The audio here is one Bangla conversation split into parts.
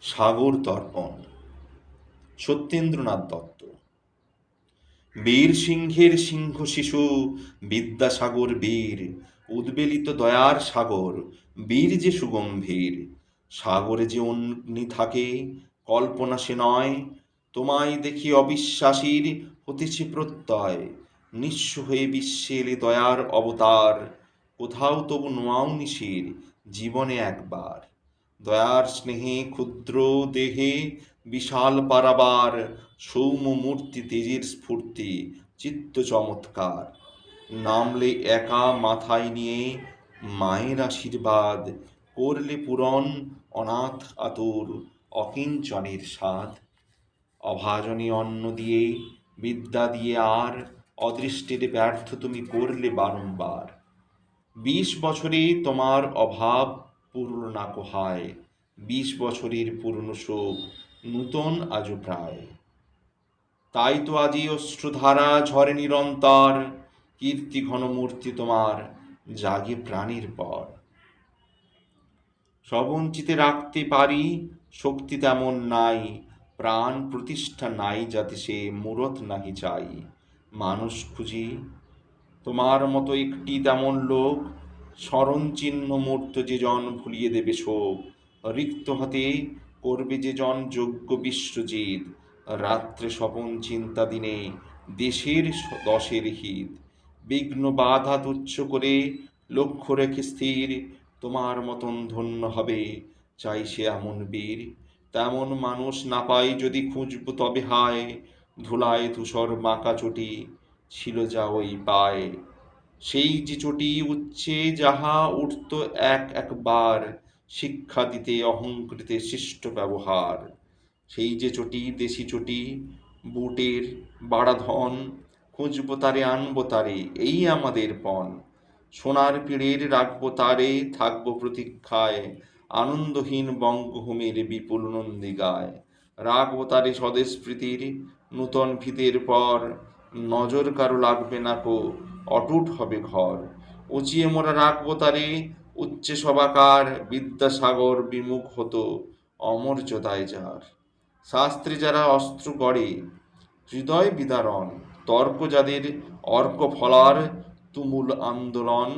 সাগর তর্পণ। সত্যেন্দ্রনাথ দত্ত। বীর সিংহের সিংহ শিশু, বিদ্যাসাগর বীর, উদ্বেলিত দয়ার সাগর, বীর যে সুগম্ভীর। সাগরে যে অগ্নি থাকে, কল্পনা সে নয়। তোমায় দেখি অবিশ্বাসীর হতেছে প্রত্যয়। নিঃস্ব হয়ে বিশ্বে এলে দয়ার অবতার। কোথাও তবু নোয়াও নিশির জীবনে একবার। দয়ার স্নেহে ক্ষুদ্র দেহে বিশাল পারাবার সৌম্য মূর্তি তেজের স্ফূর্তি, চিত্ত চমৎকার। নামলে একা মাথায় নিয়ে মায়ের আশীর্বাদ, করলে পূরণ অনাথ আতুর অকিঞ্চনের স্বাদ। অভাজনী অন্ন দিয়ে, বিদ্যা দিয়ে আর অদৃষ্টের ব্যর্থ তুমি করলে বারংবার। বিশ বছরে তোমার অভাব পূর্ণ না কোহায় বিশ বছরের পুরনো শোক, নূতন আজও প্রায়। তাই তো আজি অশ্রুধারা ঝরে নিরন্তর, কীর্তি ঘন মূর্তি তোমার জাগে প্রাণীর পর। সবঞ্চিতে রাখতে পারি, শক্তি তেমন নাই, প্রাণ প্রতিষ্ঠা নাই যাতে সে মূরত নাহি চাই। মানুষ খুঁজি, তোমার মতো একটি তেমন লোক স্মরণ চিহ্ন মূর্ত যে জন ভুলিয়ে দেবে শোক, রিক্ত হাতে করবে যে জন যোগ্য বিশ্বজিৎ, রাত্রে স্বপন চিন্তা দিনে দেশের দশের হিত। বিঘ্ন বাধা তুচ্ছ করে লক্ষ্য রেখে স্থির, তোমার মতন ধন্য হবে, চাই সে এমন বীর। তেমন মানুষ না পাই যদি খুঁজব তবে হায়, ধুলায় ধূসর মাকা চটি, ছিল যা ওই পায়। সেই যে চটি উচ্চে যাহা উঠত এক একবার, শিক্ষা দিতে অহংকৃতে শিষ্ট ব্যবহার। সেই যে চটি, দেশি চটি, বুটের বাড়াধন খুঁজবো তারে, আনব তারে, এই আমাদের পণ। সোনার পিড়ের রাখব তারে, থাকব প্রতীক্ষায়, আনন্দহীন বঙ্গভূমির বিপুল নন্দী গায় রাখব তারে স্বদেশ প্রীতির নূতন ভিতের পর, নজর কারও লাগবে না কো অটুট হবে ঘর। উঁচিয়ে মোরা রাখব তারে, উচ্চে সবাকার বিদ্যাসাগর বিমুখ হতো অমর্যাদায় যার। শাস্ত্রে যারা অস্ত্র গড়ে, হৃদয় বিদারণ, তর্ক যাদের অর্ক ফলার, তুমুল আন্দোলন,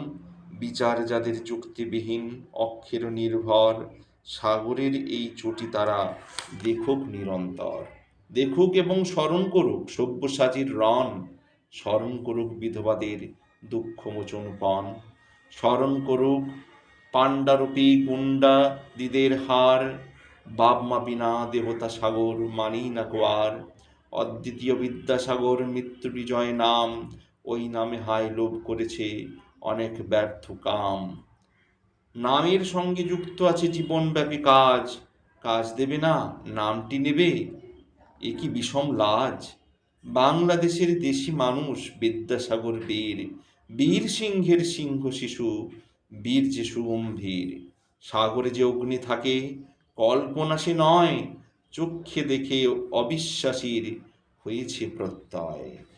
বিচার যাদের যুক্তিবিহীন অক্ষের নির্ভর, সাগরের এই চটি তারা দেখুক নিরন্তর। দেখুক এবং স্মরণ করুক সব্যসাচীর রণ স্মরণ করুক বিধবাদের দুঃখমোচন পণ স্মরণ করুক পাণ্ডারূপী গুন্ডা দিদের হার বাপমা বিনা দেবতা সাগর মানি না কোয়ার অদ্বিতীয় বিদ্যাসাগর মৃত্যু বিজয় নাম, ওই নামে হায় লোভ করেছে অনেক ব্যর্থ কাম। নামের সঙ্গে যুক্ত আছে জীবনব্যাপী কাজ। কাজ দেবে না, নামটি নেবে, এ কি বিষম লাজ? বাংলাদেশের দেশি মানুষ বিদ্যাসাগর বীর বীর সিংহের সিংহ শিশু, বীর যে সুগম্ভীর সাগরে যে অগ্নি থাকে, কল্পনা সে নয় চক্ষে দেখে অবিশ্বাসীর হয়েছে প্রত্যয়।